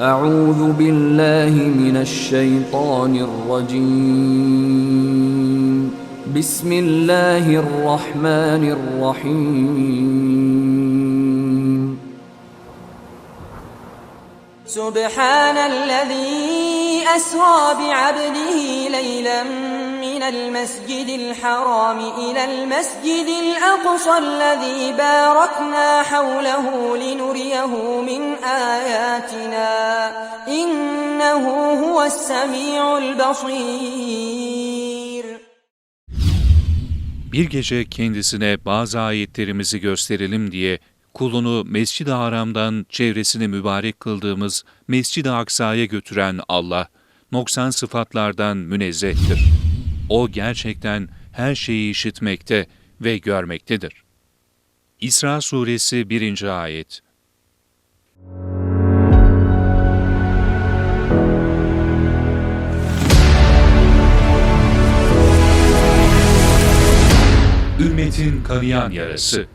أعوذ بالله من الشيطان الرجيم. بسم الله الرحمن الرحيم. سبحان الذي أسرى بعبده ليلا المسجد الحرام إلى المسجد الأقصى الذي باركنا حوله لنريه من آياتنا إنه هو السميع البصير Bir gece kendisine bazı ayetlerimizi gösterelim diye kulunu Mescid-i Haram'dan çevresini mübarek kıldığımız Mescid-i Aksa'ya götüren Allah, noksan sıfatlardan münezzehtir. O gerçekten her şeyi işitmekte ve görmektedir. İsra Suresi 1. Ayet Ümmetin kanayan yarası,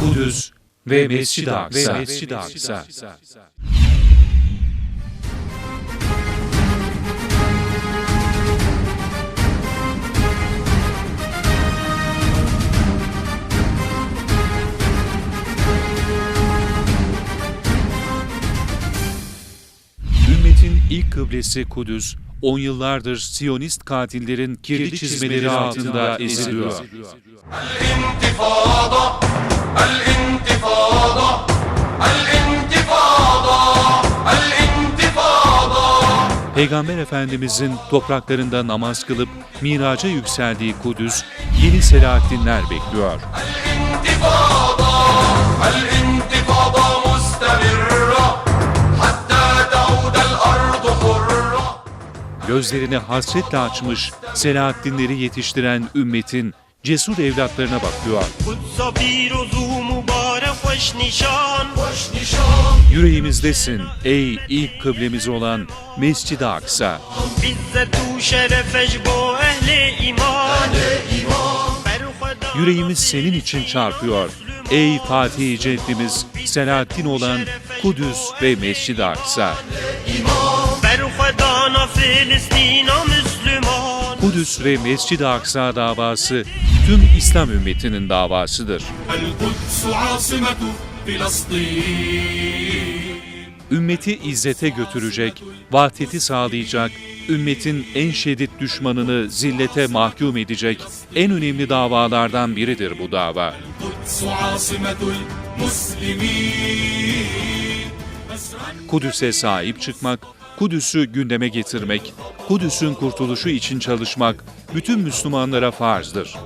Kudüs ve Mescid-i Aksa. Mescid-i Kıbrıs'ı Kudüs, on yıllardır Siyonist katillerin kirli çizmeleri altında eziliyor. El-intifada. Peygamber Efendimizin topraklarında namaz kılıp miraca yükseldiği Kudüs yeni Selahaddinler bekliyor. El gözlerini hasretle açmış Selahaddinleri yetiştiren ümmetin cesur evlatlarına bakıyor. Yüreğimizdesin ey ilk kıblemiz olan Mescid-i Aksa. Yüreğimiz senin için çarpıyor. Ey Fatih-i Ceddimiz Selahaddin olan Kudüs ve Mescid-i Aksa. Filistina Müslüman Kudüs ve Mescid-i Aksa davası tüm İslam ümmetinin davasıdır. Ümmeti izzete götürecek, vahdeti sağlayacak, ümmetin en şiddet düşmanını zillete mahkum edecek en önemli davalardan biridir bu dava. Kudüs'e sahip çıkmak, Kudüs'ü gündeme getirmek, Kudüs'ün kurtuluşu için çalışmak bütün Müslümanlara farzdır.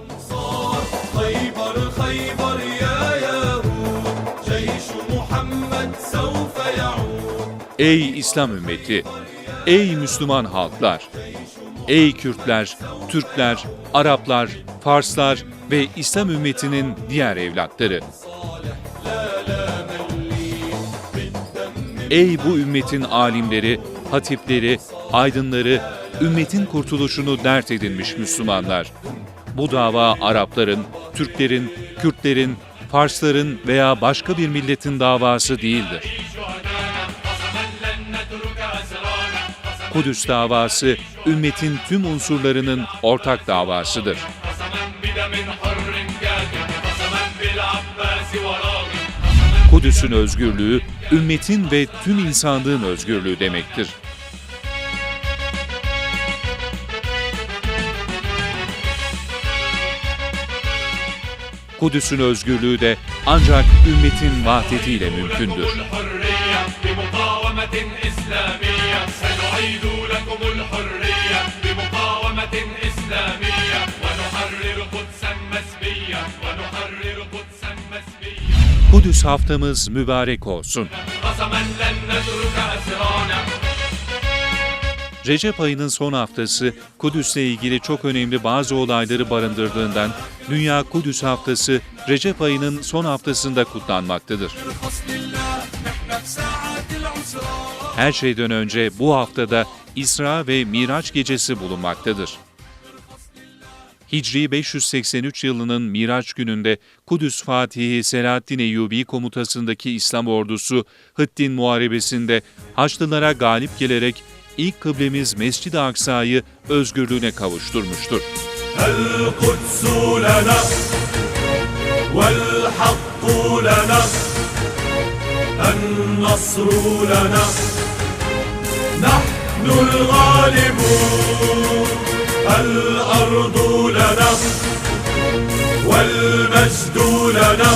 Ey İslam ümmeti, ey Müslüman halklar, ey Kürtler, Türkler, Araplar, Farslar ve İslam ümmetinin diğer evlatları. Ey bu ümmetin alimleri, hatipleri, aydınları, ümmetin kurtuluşunu dert edinmiş Müslümanlar. Bu dava Arapların, Türklerin, Kürtlerin, Farsların veya başka bir milletin davası değildir. Kudüs davası ümmetin tüm unsurlarının ortak davasıdır. Kudüs'ün özgürlüğü ümmetin ve tüm insanlığın özgürlüğü demektir. Kudüs'ün özgürlüğü de ancak ümmetin vahdetiyle mümkündür. الحرية بمقاومة إسلامية سنعيد لكم الحرية بمقاومة إسلامية ونحرر قدسا مسبية ونحرر قدسا مسبية Kudüs haftamız mübarek olsun. Recep ayının son haftası Kudüs'le ilgili çok önemli bazı olayları barındırdığından Dünya Kudüs Haftası Recep ayının son haftasında kutlanmaktadır. Her şeyden önce bu haftada İsra ve Miraç gecesi bulunmaktadır. Hicri 583 yılının Miraç gününde Kudüs Fatihi Selahaddin Eyyubi komutasındaki İslam ordusu Hıttin Muharebesi'nde Haçlılara galip gelerek ilk kıblemiz Mescid-i Aksa'yı özgürlüğüne kavuşturmuştur. القدس لنا والحق لنا النصر لنا نحن الغالبون الأرض لنا والمجد لنا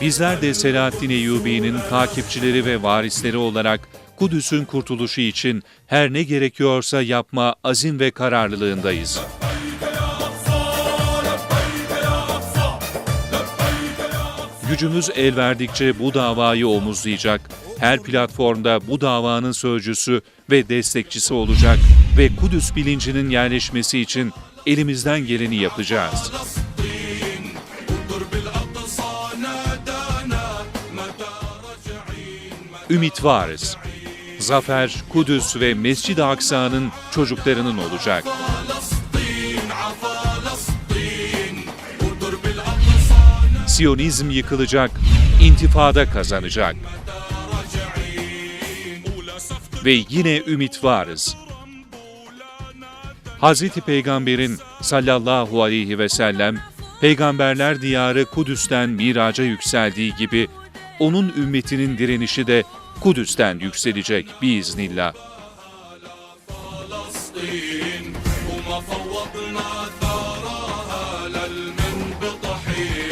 Bizler de Selahaddin Eyyubi'nin takipçileri ve varisleri olarak Kudüs'ün kurtuluşu için her ne gerekiyorsa yapma azim ve kararlılığındayız. Gücümüz el verdikçe bu davayı omuzlayacak, her platformda bu davanın sözcüsü ve destekçisi olacak ve Kudüs bilincinin yerleşmesi için elimizden geleni yapacağız. Ümit varız. Zafer, Kudüs ve Mescid-i Aksa'nın çocuklarının olacak. Siyonizm yıkılacak, intifada kazanacak. Ve yine ümit varız. Hazreti Peygamber'in sallallahu aleyhi ve sellem, peygamberler diyarı Kudüs'ten miraca yükseldiği gibi, onun ümmetinin direnişi de Kudüs'ten yükselecek biiznillah. وما فوضنا ثارها للمنبط حين